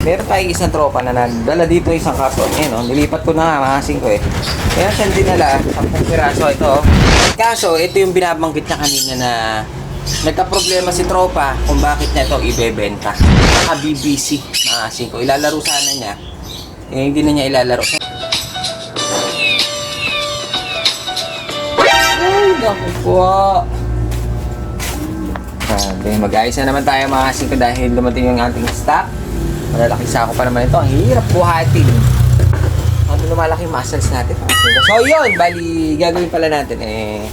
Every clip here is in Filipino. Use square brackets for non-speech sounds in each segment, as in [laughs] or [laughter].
Meron tayong isang tropa na nagdala dito isang karton. Ayan, oh, nilipat ko na nga, makasin ko eh. Meron siyang dinala, 10 piraso ito. oh. Kaso, ito yung binabanggit niya kanina na nagka-problema si tropa kung bakit niya ito ibebenta. Naka BBC, makasin ko. Ilalaro sana niya. Eh, hindi na niya ilalaro. Ay, naku po. Sabi, mag-ayos na naman tayo mga ko dahil dumating yung ating stock. Malalaki sako pa naman ito. Ang hirap buhatin. Ano lumalaki muscles natin? So yun, bali, gagawin pala natin eh,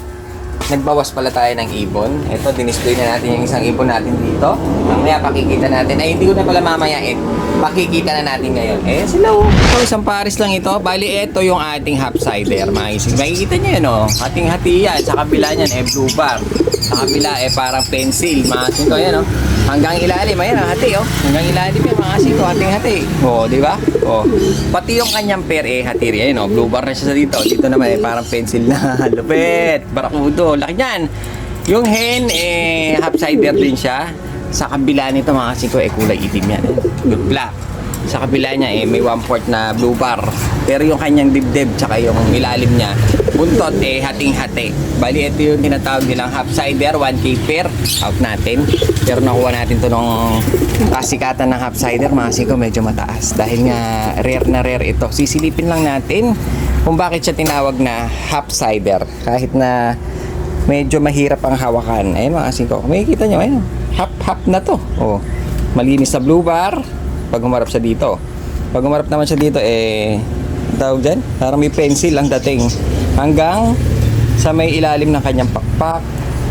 nagbawas pala tayo ng ibon. Ito, dinisplay na natin yung isang ibon natin dito. Mamaya pakikita natin. Ay, hindi ko na pala mamayain. Pakikita na natin ngayon. Eh, sila oh. Isang pares lang ito. Bali, ito yung ating half cider. Mga ising. Makikita nyo yun, oh. Hating-hati yan. Sa kabila niyan, eh, blue bar. Sa kabila, eh, parang pencil. Mga ising ko, yan, oh. Hanggang ilalim, ayan, ang hati, oh. Hanggang ilalim yan, mga ising ko. Hating-hati. Oh, di ba? Oh. Pati yung kanyang pair, eh, hati rin. Ayun, oh. Blue bar na siya sa dito. Dito naman, eh, parang pencil na. [laughs] Lupit. Barakudo. Laki niyan. Yung hen, eh, half cider din siya. Sa kabila nito, mga kasing ko, eh, kulay itim yan. Eh. Black. Sa kabila niya, eh, may one fourth na blue bar. Pero yung kanyang dibdib, tsaka yung ilalim niya, buntot, eh, hating-hati. Bali, ito yung tinatawag nilang half cider, 1K pair. Out natin. Pero nakuha natin to nung kasikatan ng half cider, mga kasing ko, medyo mataas. Dahil nga, rare na rare ito. Sisilipin lang natin kung bakit siya tinawag na half cider. Kahit na medyo mahirap ang hawakan. Ayun mga kasing ko. Makikita nyo, ayun. Hap-hap na to. Oh. Malinis sa blue bar. Pag humarap siya dito. Pag humarap naman siya dito, eh, tawag dyan? Parang may pencil ang dating. Hanggang sa may ilalim ng kanyang pakpak.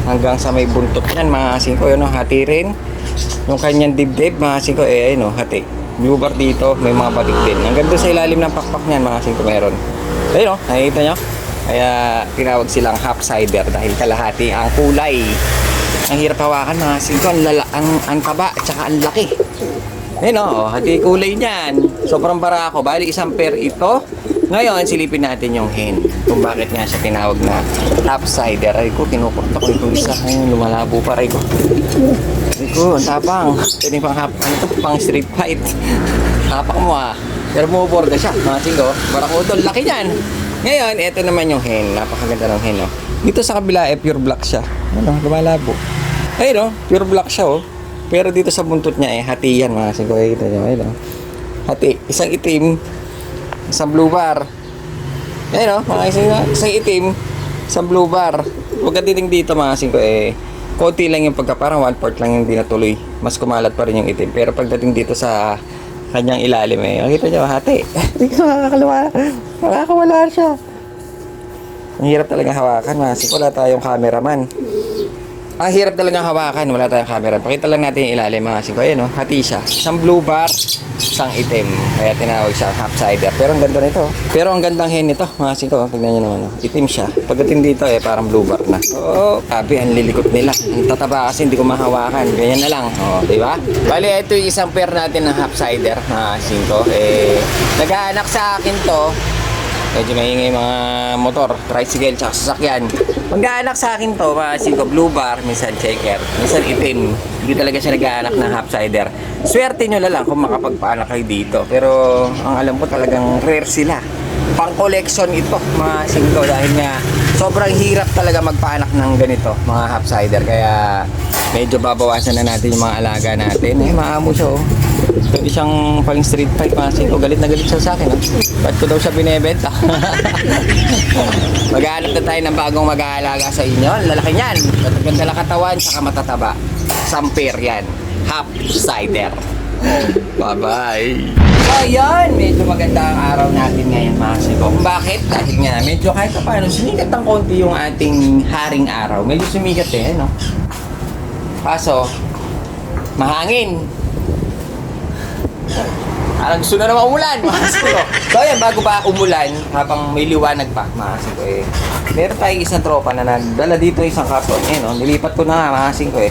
Hanggang sa may buntot niyan, mga kasing ko. Yun, oh, hati rin. Yung kanyang dibdib, mga kasing ko, eh, ayun, oh, hati. Blue bar dito, may mga batik din. Hanggang doon sa ilalim ng pakpak niyan, mga kasing ko, meron. Ayun, oh, nakikita nyo? Kaya tinawag silang half cider dahil kalahati ang kulay. Ang hirap hawakan mga singko, ang, lala, ang, ang taba at saka ang laki. Ayun o, hati kulay niyan. Sobrang bara ako. Bali isang pair ito. Ngayon, silipin natin yung hen. Kung bakit nga siya tinawag na cider. Ay ko, kinukurta ko itong isa. Ayun, lumalabo pa rin ko. Ay ko, ang tapang. Pwede pang half, ano to, pang street fight. [laughs] Tapak mo ah. Pero bumuborda siya, mga singko. Barakudol, laki niyan. Ngayon, ito naman yung hen. Napakaganda ng hen, oh. Dito sa kabila, eh, pure black siya. Ano, lumalabo. Ayun, oh, pure black siya, oh. Pero dito sa buntot niya, eh, hati yan, mga singko. Eh, kita nyo, ayun, oh. Hati. Isang itim, isang blue bar. Ayun, oh, mga singko. Isang itim, isang blue bar. Huwag ka titing dito, mga singko, eh. Konti lang yung pagka, parang one part lang yung di natuloy. Mas kumalat pa rin yung itim. Pero pagdating dito sa kanyang ilalim eh. Nakita niyo, hati. [laughs] Hindi ko makakalawa. Makakawala siya. Ang hirap talaga hawakan, masik. Wala tayong cameraman. Ang hirap talaga hawakan, wala tayong camera. Pakita lang natin yung ilalim, mga siko. Ayan, oh, hati siya. Isang blue bar, isang itim. Kaya tinawag siya half cider. Pero ang ganda nito. Pero ang gandang hen nito, mga siko. Tignan nyo naman, oh. itim siya. Pagdating dito, eh, parang blue bar na. Oo, oh, kabi, ang lilikot nila. Ang tataba kasi hindi ko mahawakan. Ganyan na lang. Oh, di ba? Bali, ito yung isang pair natin ng half cider, mga siko. Eh, nag-aanak sa akin to, Medyo maingay mga motor, tricycle, tsaka sasakyan. Mag-aanak sa akin to, mga blue bar, minsan checker, minsan itim. Hindi talaga siya nag-aanak ng half cider. Swerte nyo na lang kung makapagpaanak kayo dito. Pero ang alam ko talagang rare sila. Pang collection ito, mga singko, dahil nga sobrang hirap talaga magpaanak ng ganito, mga half cider. Kaya medyo babawasan na natin yung mga alaga natin. Eh, maamo siya oh. Ito isang pang street fight mga singko. Galit na galit siya sa akin. Oh. Ba't ko daw siya binebenta? [laughs] Maghanap na tayo ng bagong mag-aalaga sa inyo. Lalaki niyan. Mataganda lang katawan, saka matataba. Sampir yan. Half cider. Bye-bye. So. Medyo maganda ang araw natin ngayon, mga. Kung bakit? Dahil nga, medyo kahit pa paano, sumikat ng konti yung ating haring araw. Medyo sumikat eh, no? Kaso, mahangin. Parang gusto na naman umulan, mga siko. So, ayan, bago pa umulan, habang may liwanag pa, mga siko eh. Meron tayong isang tropa na nagdala dito isang karton. Eh, no? Nilipat ko na nga, mga siko eh.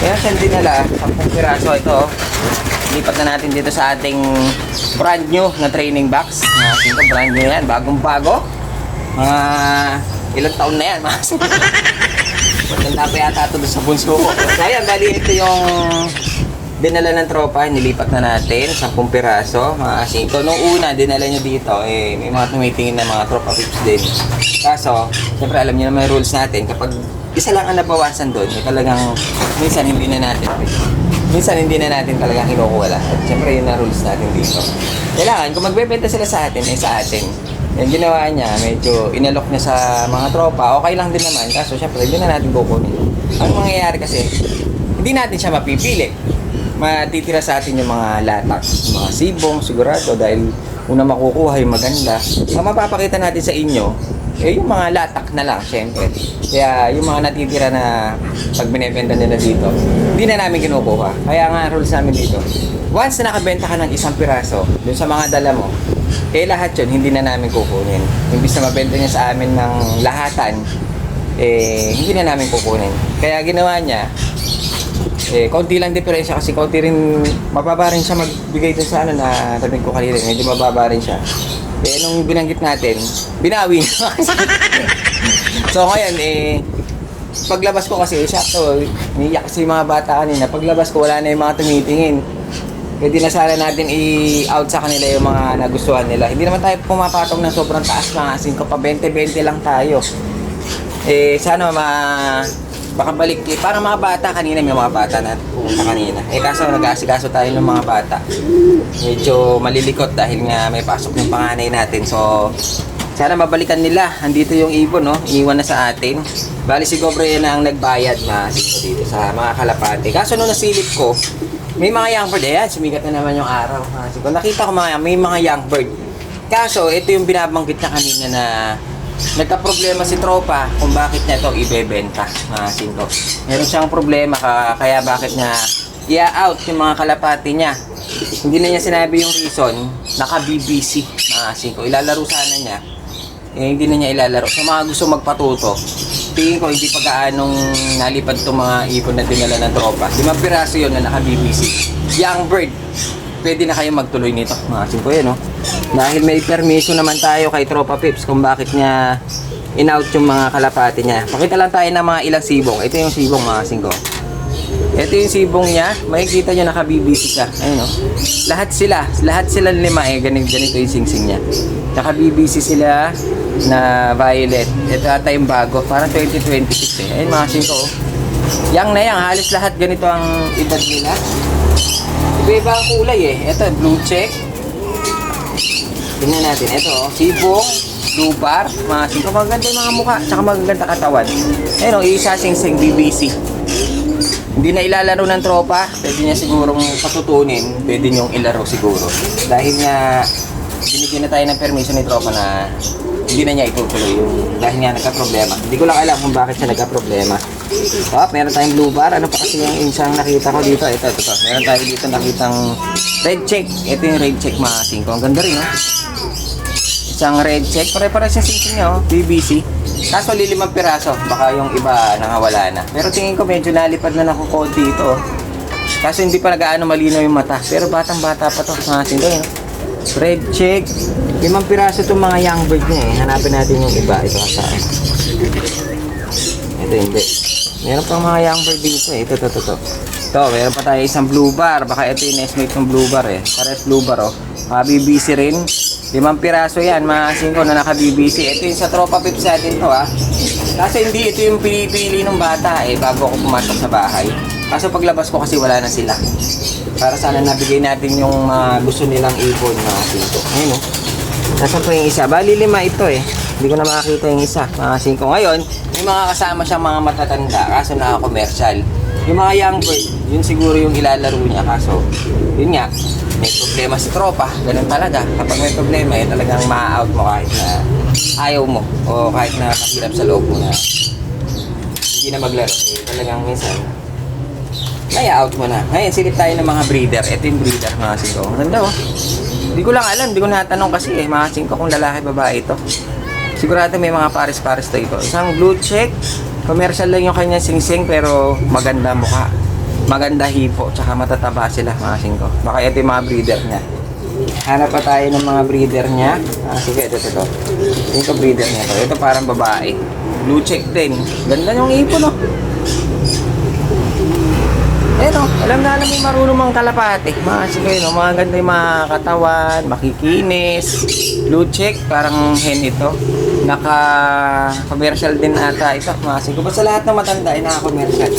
Meron siyang dinala, 10 piraso ito. Lipat na natin dito sa ating brand new na training box. Mga siko, brand new yan, bagong bago. Mga ilang taon na yan, mga siko. Matanda pa yata ito sa bunso ko. So, ayan, bali ito yung dinala ng tropa, nilipat na natin, 10 piraso, mga singko. Nung una, dinala nyo dito, eh, may mga tumitingin na mga tropa pips din. Kaso, siyempre alam niyo naman yung rules natin, kapag isa lang ang nabawasan doon, eh, talagang minsan hindi na natin, minsan hindi na natin talagang kinukuha lahat. Siyempre yun na rules natin dito. Kailangan, kung magbebenta sila sa atin, eh sa atin. Yung ginawa niya, medyo inalok niya sa mga tropa, okay lang din naman. Kaso syempre, hindi na natin kukunin. Ang mangyayari kasi, hindi natin siya mapipili. Matitira sa atin yung mga latak, yung mga sibong, sigurado, dahil una makukuha yung maganda. Ang mapapakita natin sa inyo, eh yung mga latak na lang, syempre. Kaya yung mga natitira na pag binibenta nila dito, hindi na namin kinukuha. Kaya nga rules namin dito, once na nakabenta ka ng isang piraso, dun sa mga dala mo, eh lahat yun, hindi na namin kukunin. Imbis na mabenta niya sa amin ng lahatan, eh hindi na namin kukunin. Kaya ginawa niya, eh, konti lang diferensya kasi konti rin, mababa rin siya magbigay dun sa ano na sabihin ko kanina, medyo mababa rin siya. Eh, nung binanggit natin, binawi kasi. [laughs] so, ngayon, eh, paglabas ko kasi, sakto, niyak kasi mga bata kanina, paglabas ko, wala na yung mga tumitingin. Pwede na sana natin i-out sa kanila yung mga nagustuhan nila. Hindi naman tayo pumapatong ng sobrang taas mga asin ko, pa 20-20 lang tayo. Eh, sana ma baka balik eh. Parang mga bata kanina, may mga bata na kanina. Eh kaso nag-aasikaso tayo ng mga bata. Medyo malilikot dahil nga may pasok yung panganay natin. So, sana mabalikan nila. Andito yung ibon, no? Iniwan na sa atin. Bali si Gobre na ang nagbayad na dito sa mga kalapate. Kaso nung nasilip ko, may mga young bird. Ayan, sumigat na naman yung araw. Kasi kung nakita ko mga, may mga young bird. Kaso, ito yung binabanggit niya kanina na nagka-problema si tropa kung bakit niya ito ibebenta mga singko. Meron siyang problema ka, kaya bakit niya i-out yung mga kalapati niya. Hindi na niya sinabi yung reason, naka-BBC mga singko. Ilalaro sana niya. Eh, hindi na niya ilalaro. Sa mga gusto magpatuto, tingin ko hindi pa gaanong nalipad itong mga ipon na dinala ng tropa. Limang piraso yun na naka-BBC. Young Bird, pwede na kayo magtuloy nito. Mga singko yan, no? Dahil may permiso naman tayo kay Tropa Pips kung bakit niya in-out yung mga kalapati niya. Pakita lang tayo ng mga ilang sibong. Ito yung sibong mga singko. Ito yung sibong niya. Makikita nyo naka-BBC siya. Ayun, no? Lahat sila. Lahat sila lima eh. Ganito, ganito yung singsing niya. Naka-BBC sila na violet. Ito ata yung bago. Parang 2026 eh. Ayun mga singko. oh. Yang na yang. Halos lahat ganito ang edad nila. Iba-iba ang kulay eh. Ito, blue check. Tingnan natin. Ito, oh, sibong, blue bar, mga sibong. Maganda yung mga mukha, tsaka magaganda katawan. Ayun, oh, isa sing sing BBC. Hindi na ilalaro ng tropa. Pwede niya sigurong patutunin. Pwede niyong ilaro siguro. Dahil nga, binigyan na tayo ng permission ni tropa na hindi na niya itutuloy yung dahil nga nagka-problema. Hindi ko lang alam kung bakit siya nagka-problema. Oh, meron tayong blue bar. Ano pa kasi yung isang nakita ko dito? Ito, ito, ito. Meron tayo dito nakitang red check. Ito yung red check mga singko. Ang ganda rin, no? Isang red check. Pare-pare siya singko niya, oh. BBC. Kaso lilimang piraso. Baka yung iba nangawala na. Pero tingin ko medyo nalipad na ng konti ito, oh. Kaso hindi pa nagaano malinaw yung mata. Pero batang-bata pa to mga singko, yun. Red check. Limang piraso itong mga young bird niya eh. Hanapin natin yung iba. Ito kasaan. Ito hindi. Meron pang mga young bird dito eh. Ito, ito, ito, ito. Ito, meron pa tayo isang blue bar. Baka ito yung estimate ng blue bar eh. Pares blue bar oh. Mga rin. Limang piraso yan, mga singko na naka-BBC. Ito yung sa tropa pips natin to ah. Kasi hindi ito yung pinipili ng bata eh bago ako pumasok sa bahay. Kaso paglabas ko kasi wala na sila. Para sana nabigay natin yung mga gusto nilang ibon mga singko. Ayun oh. Nasaan po yung isa? Bali lima ito eh. Hindi ko na makakita yung isa. Mga singko. Ngayon, may mga kasama siyang mga matatanda. Kaso naka-commercial. Yung mga young bird, yun siguro yung ilalaro niya. Kaso, yun nga, may problema si tropa. Ganun talaga. Kapag may problema, eh, talagang ma-out mo kahit na ayaw mo. O kahit na mahirap sa loob mo na hindi na maglaro. Eh, talagang minsan, kaya out mo na. Ngayon, silip tayo ng mga breeder. Ito yung breeder, mga singko. Ang ganda oh. Hindi ko lang alam, hindi ko natanong kasi eh, mga singko kung lalaki, babae ito. Sigurado may mga pares-pares to ito. Isang blue check, commercial lang yung kanya singsing pero maganda mukha. Maganda hipo, tsaka matataba sila mga singko. Baka ito yung mga breeder niya. Hanap pa tayo ng mga breeder niya. Ah, sige, ito, ito, ito. Ito breeder niya to. Ito parang babae. Blue check din. Ganda yung ipon, no? No, alam na alam yung marunong mga kalapate. Mga sige, no, mga ganda yung mga katawan, makikinis, blue check, parang hen ito. Naka-commercial din ata ito. Mga sige, basta lahat ng matanda ay naka-commercial.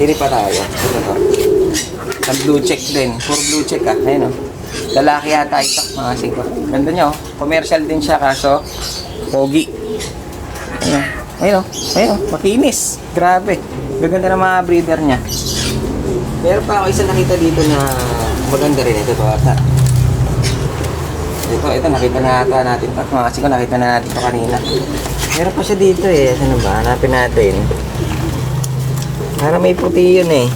Tiri pa tayo. Ito to. Sa blue check din. Puro blue check ah. Ayun oh. Lalaki yata ito. Mga sige. Ganda nyo. Commercial din siya kaso pogi. Ayun. Ayun oh. Ayun oh. Makinis. Grabe. Gaganda ng mga breeder niya. Meron pa ako isa nakita dito na maganda rin. Ito to ata. Ito, ito nakita na ata natin. At mga kasi ko nakita na natin ito kanina. Meron pa siya dito eh. Ano ba? Hanapin natin. Para may puti yun eh.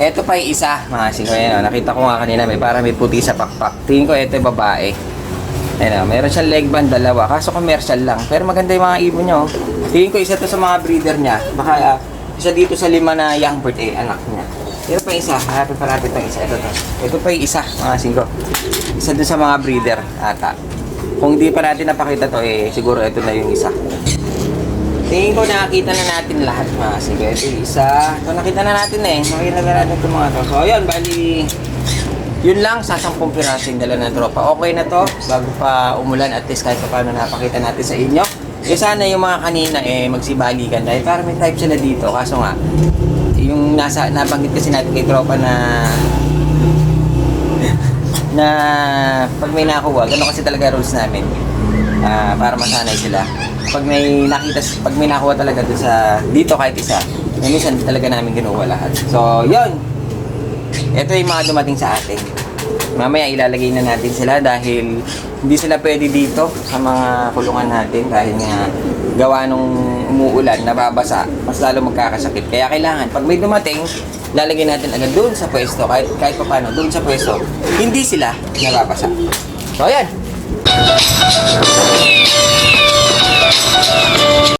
Ito pa yung isa, mga siko. Ayan, oh, nakita ko nga kanina, may para may puti sa pakpak. Tingin ko ito yung babae. Ayan, oh, meron siyang leg band dalawa, kaso commercial lang. Pero maganda yung mga ibon niya. oh. Tingin ko isa to sa mga breeder niya. Baka ah, isa dito sa lima na young bird eh, anak niya. Ito pa isa, hanapin pa natin itong isa. Ito to. Ito pa yung isa, mga singko. Isa dun sa mga breeder ata. Kung di pa natin napakita to, eh, siguro ito na yung isa. Tingin ko nakakita na natin lahat mga sige. Ito yung isa. Ito nakita na natin eh. Nakita na natin itong mga to. So ayun, bali yun lang sa 10 piraso yung dala ng tropa. Okay na to. Bago pa umulan at least kahit pa paano napakita natin sa inyo. Eh sana yung mga kanina eh magsibalikan dahil para may type sila dito. Kaso nga, yung nasa nabanggit kasi natin kay tropa na [laughs] na pag may nakuha, gano'n kasi talaga rules namin ah, para masanay sila. Pag may nakita, pag may nakuha talaga doon sa dito kahit isa, eh, minsan talaga namin kinuha lahat. So, yon Ito yung mga dumating sa atin. Mamaya ilalagay na natin sila dahil hindi sila pwede dito sa mga kulungan natin dahil nga gawa nung umuulan, nababasa, mas lalo magkakasakit. Kaya kailangan, pag may dumating, lalagay natin agad doon sa pwesto, kahit, kahit pa paano, doon sa pwesto, hindi sila nababasa. So, ayan.